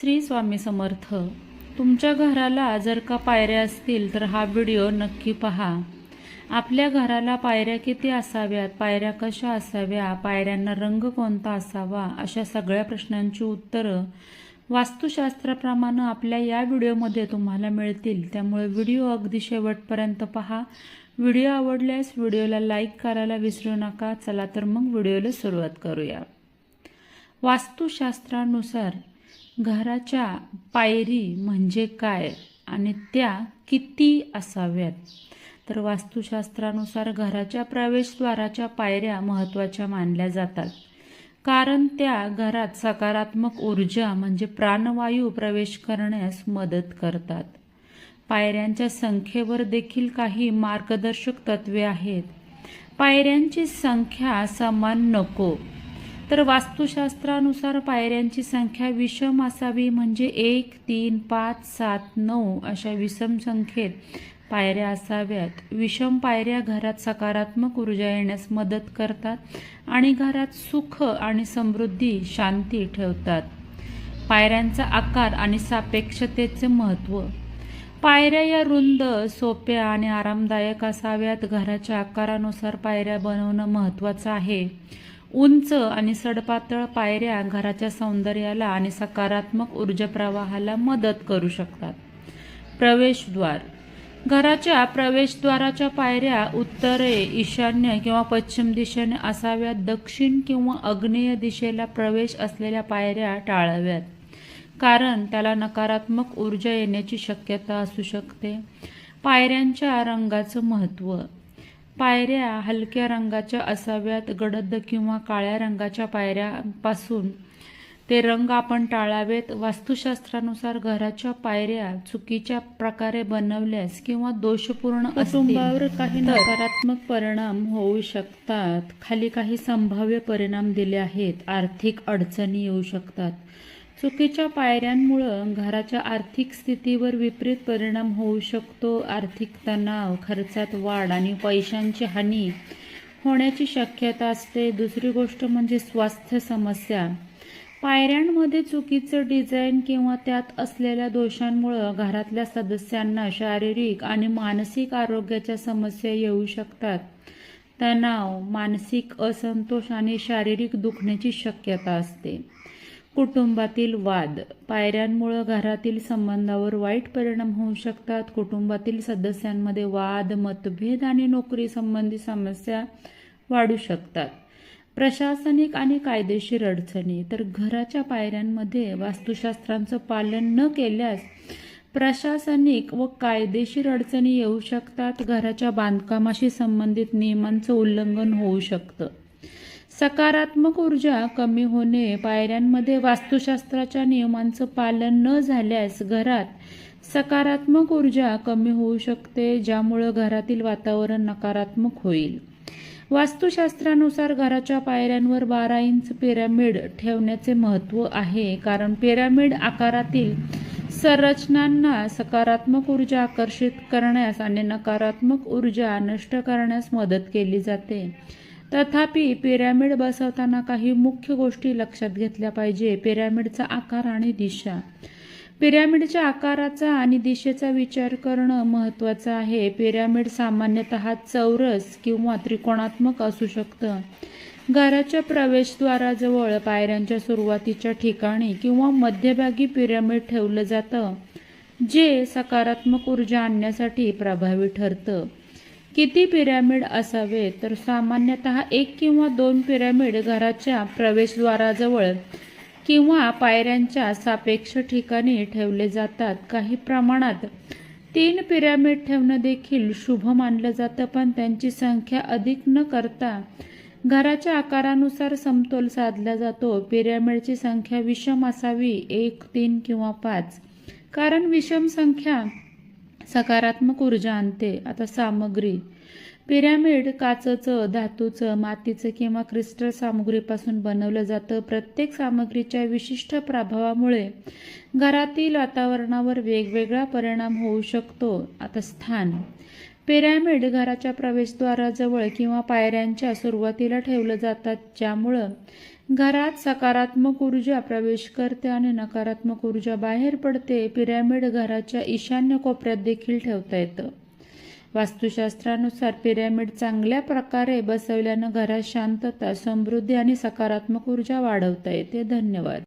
श्री स्वामी समर्थ तुमच्या घराला जर का पायऱ्या असतील तर हा व्हिडिओ नक्की पहा. आपल्या घराला पायऱ्या किती असाव्यात? पायऱ्या कशा असाव्या? पायऱ्यांना रंग कोणता असावा? अशा सगळ्या प्रश्नांची उत्तरं वास्तुशास्त्राप्रमाणे आपल्या या व्हिडिओमध्ये तुम्हाला मिळतील. त्यामुळे व्हिडिओ अगदी शेवटपर्यंत पहा. व्हिडिओ आवडल्यास व्हिडिओला लाईक करायला विसरू नका. चला तर मग व्हिडिओला सुरुवात करूया. वास्तुशास्त्रानुसार घराच्या पायरी म्हणजे काय आणि त्या किती असाव्यात? तर वास्तुशास्त्रानुसार घराच्या प्रवेशद्वाराच्या पायऱ्या महत्त्वाच्या मानल्या जातात. कारण त्या घरात सकारात्मक ऊर्जा म्हणजे प्राणवायू प्रवेश करण्यास मदत करतात. पायऱ्यांच्या संख्येवर देखील काही मार्गदर्शक तत्वे आहेत. पायऱ्यांची संख्या समान नको. तर वास्तुशास्त्रानुसार पायऱ्यांची संख्या विषम असावी म्हणजे एक तीन पाच सात नऊ अशा विषम संख्येत पायऱ्या असाव्यात. विषम पायऱ्या घरात सकारात्मक ऊर्जा येण्यास मदत करतात आणि घरात सुख आणि समृद्धी शांती ठेवतात. पायऱ्यांचा आकार आणि सापेक्षतेचे महत्त्व. पायऱ्या या रुंद सोप्या आणि आरामदायक असाव्यात. घराच्या आकारानुसार पायऱ्या बनवणं महत्त्वाचं आहे. उंच आणि सडपातळ पायऱ्या घराच्या सौंदर्याला आणि सकारात्मक ऊर्जा प्रवाहाला मदत करू शकतात. प्रवेशद्वार. घराच्या प्रवेशद्वाराच्या पायऱ्या उत्तरे ईशान्य किंवा पश्चिम दिशेने असाव्यात दक्षिण किंवा आग्नेय दिशेला प्रवेश असलेल्या पायऱ्या टाळाव्यात कारण त्याला नकारात्मक ऊर्जा येण्याची शक्यता असू शकते. पायऱ्यांच्या रंगाचं महत्त्व. पायऱ्या हलक्या रंगाच्या असाव्यात गडद किंवा काळ्या रंगाच्या पायऱ्यापासून. ते रंग आपण टाळावेत. वास्तुशास्त्रानुसार घराच्या पायऱ्या चुकीच्या प्रकारे बनवल्यास किंवा दोषपूर्ण कुटुंबावर काही नकारात्मक परिणाम होऊ शकतात. खाली काही संभाव्य परिणाम दिले आहेत. आर्थिक अडचणी येऊ शकतात. चुकीच्या पायऱ्यांमुळं घराच्या आर्थिक स्थितीवर विपरीत परिणाम होऊ शकतो. आर्थिक तणाव खर्चात वाढ आणि पैशांची हानी होण्याची शक्यता असते. दुसरी गोष्ट म्हणजे स्वास्थ्य समस्या. पायऱ्यांमध्ये चुकीचं डिझाईन किंवा त्यात असलेल्या दोषांमुळं घरातल्या सदस्यांना शारीरिक आणि मानसिक आरोग्याच्या समस्या येऊ शकतात. तणाव मानसिक असंतोष आणि शारीरिक दुखण्याची शक्यता असते. कुटुंबातील वाद पायऱ्यांमुळं घरातील संबंधावर वाईट परिणाम होऊ शकतात. कुटुंबातील सदस्यांमध्ये वाद मतभेद आणि नोकरी संबंधी समस्या वाढू शकतात. प्रशासनिक आणि कायदेशीर अडचणी तर घराच्या पायऱ्यांमध्ये वास्तुशास्त्रांचं पालन न केल्यास प्रशासनिक व कायदेशीर अडचणी येऊ शकतात. घराच्या बांधकामाशी संबंधित नियमांचं उल्लंघन होऊ शकतं. सकारात्मक ऊर्जा कमी होणे पायऱ्यांमध्ये वास्तुशास्त्राच्या नियमांचं पालन न झाल्यास घरात सकारात्मक ऊर्जा कमी होऊ शकते ज्यामुळं घरातील वातावरण नकारात्मक होईल. वास्तुशास्त्रानुसार घराच्या पायऱ्यांवर बारा इंच पिरामिड ठेवण्याचे महत्त्व आहे कारण पिरामिड आकारातील संरचनांना सकारात्मक ऊर्जा आकर्षित करण्यास आणि नकारात्मक ऊर्जा नष्ट करण्यास मदत केली जाते. तथापि पिरॅमिड बसवताना काही मुख्य गोष्टी लक्षात घेतल्या पाहिजे. पिरॅमिडचा आकार आणि दिशा. पिरॅमिडच्या आकाराचा आणि दिशेचा विचार करणं महत्त्वाचं आहे. पिरॅमिड सामान्यतः चौरस किंवा त्रिकोणात्मक असू शकतं. घराच्या प्रवेशद्वाराजवळ पायऱ्यांच्या सुरुवातीच्या ठिकाणी किंवा मध्यभागी पिरॅमिड ठेवलं जातं जे सकारात्मक ऊर्जा आणण्यासाठी प्रभावी ठरतं. किती पिरॅमिड असावे तर सामान्यतः एक किंवा दोन पिरॅमिड घराच्या प्रवेशद्वाराजवळ किंवा पायऱ्यांच्या सापेक्ष ठिकाणी ठेवले जातात. काही प्रमाणात तीन पिरॅमिड ठेवणं देखील शुभ मानलं जातं पण त्यांची संख्या अधिक न करता घराच्या आकारानुसार समतोल साधला जातो. पिरॅमिडची संख्या विषम असावी एक तीन किंवा पाच. कारण विषम संख्या सकारात्मक ऊर्जा आणते. आता सामग्री. पिरॅमिड काचचं धातूचं मातीचं किंवा क्रिस्टल सामग्रीपासून बनवलं जातं. प्रत्येक सामग्रीच्या विशिष्ट प्रभावामुळे घरातील वातावरणावर वेगवेगळा परिणाम होऊ शकतो. आता स्थान. पिरॅमिड घराच्या प्रवेशद्वाराजवळ किंवा पायऱ्यांच्या सुरुवातीला ठेवलं जातात ज्यामुळं घरात सकारात्मक ऊर्जा प्रवेश करते आणि नकारात्मक ऊर्जा बाहेर पडते पिरॅमिड घराच्या ईशान्य कोपऱ्यात देखील ठेवता येतं. वास्तुशास्त्रानुसार पिरॅमिड चांगल्या प्रकारे बसवल्यानं घरात शांतता समृद्धी आणि सकारात्मक ऊर्जा वाढवता येते. धन्यवाद.